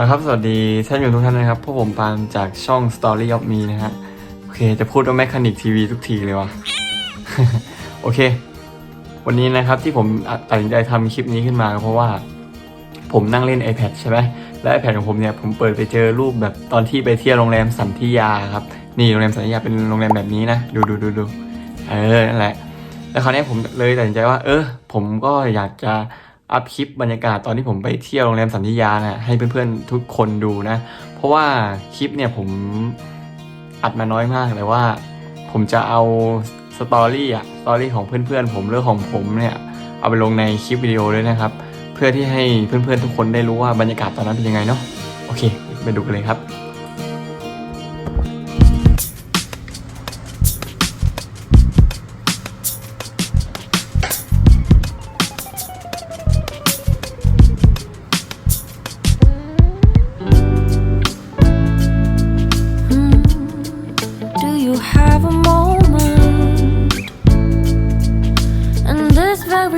นะครับสวัสดีท่านผู้ชมทุกท่านนะครับพวกผมปานจากช่อง Story of Me นะฮะโอเค จะพูดว่าแมคคานิกทีวีทุกทีเลยวะโอเค วันนี้นะครับที่ผมตัดสินใจทำคลิปนี้ขึ้นมาเพราะว่า ผมนั่งเล่น iPad ใช่ไหมและ iPad ของผมเนี่ยผมเปิดไปเจอรูปแบบตอนที่ไปเที่ยวโรงแรมสันติยาครับนี่โรงแรมสันติยาเป็นโรงแรมแบบนี้นะดูดูดูดูเออนั่นแหละแล้วคราวนี้ผมเลยตัดสินใจว่า เออ ผมก็อยากจะ อัพคลิปบรรยากาศตอนที่ผมไปเที่ยวโรงแรมสันติยานะให้เพื่อนๆทุกคนดูนะ เพราะว่าคลิปเนี่ยผมอัดมาน้อยมากเลยว่า ผมจะเอาสตอรี่อะสตอรี่ของเพื่อนๆผมเรื่องของผมเนี่ยเอาไปลงในคลิปวิดีโอด้วยนะครับ เพื่อที่ให้เพื่อนๆทุกคนได้รู้ว่าบรรยากาศตอนนั้นเป็นยังไงเนาะโอเค ไปดูกันเลยครับ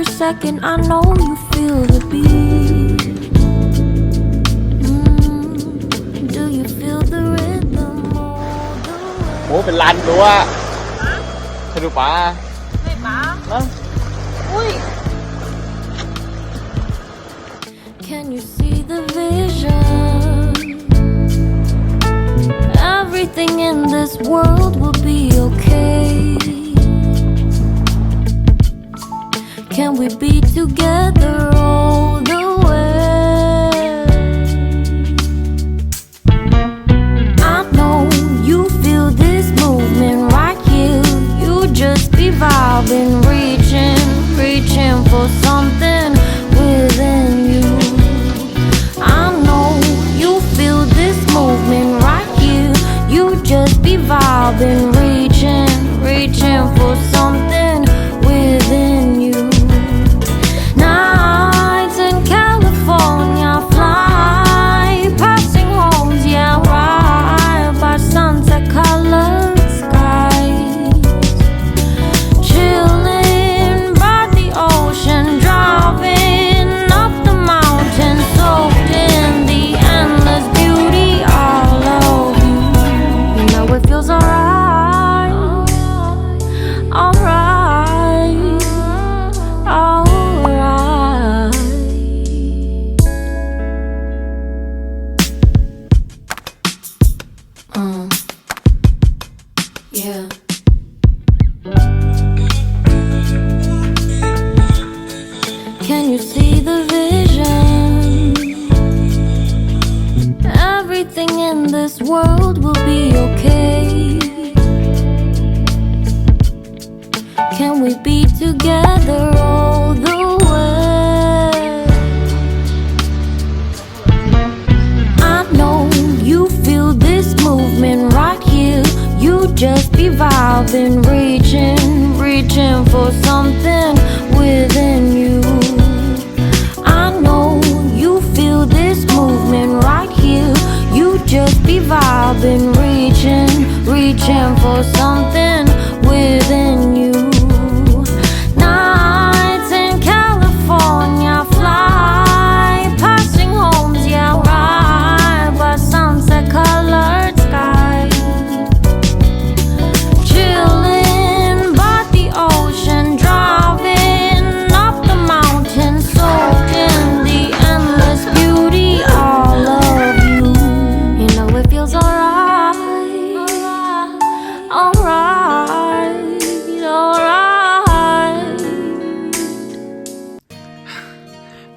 this very second, I know you feel the beat. Mm, Do you feel the rhythm all the way? โอ้เป็นลานตัวสนุกปะ ไม่ป๋า นะ อุ้ย Can you see the vision? Everything in this world will Can we be together world will be okay. Can we be together all the way? I know you feel this movement right here. You just be vibing, reaching, reaching for something within you.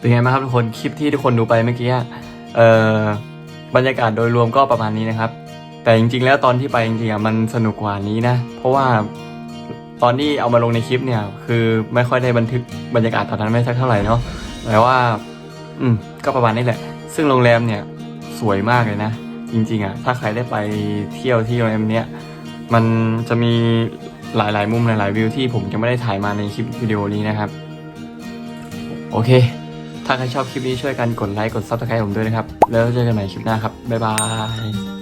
เป็นไงบ้างครับทุกคนคลิปที่ทุกคนดูไปเมื่อกี้เอ่อบรรยากาศโดยรวมก็ประมาณนี้นะครับ แต่จริง ๆ แล้วตอนที่ไปจริงๆอะมันสนุกกว่านี้นะ เพราะว่าตอนที่เอามาลงในคลิปเนี่ย คือไม่ค่อยได้บันทึกบรรยากาศตอนนั้นไม่สักเท่าไหร่เนาะแต่ว่า อืมก็ประมาณนี้แหละ ซึ่งโรงแรมเนี่ยสวยมากเลยนะ จริง ๆอะถ้าใครได้ไปเที่ยวที่โรงแรมเนี้ยมันจะมีหลาย ๆ มุมหลาย ๆ วิวที่ผมจะไม่ได้ถ่ายมาในคลิปวิดีโอนี้นะครับ โอเค ถ้าใครชอบคลิปนี้ช่วยกันกดไลค์กด subscribe ผมด้วยนะครับ แล้วเจอกันใหม่คลิปหน้าครับ บ๊ายบาย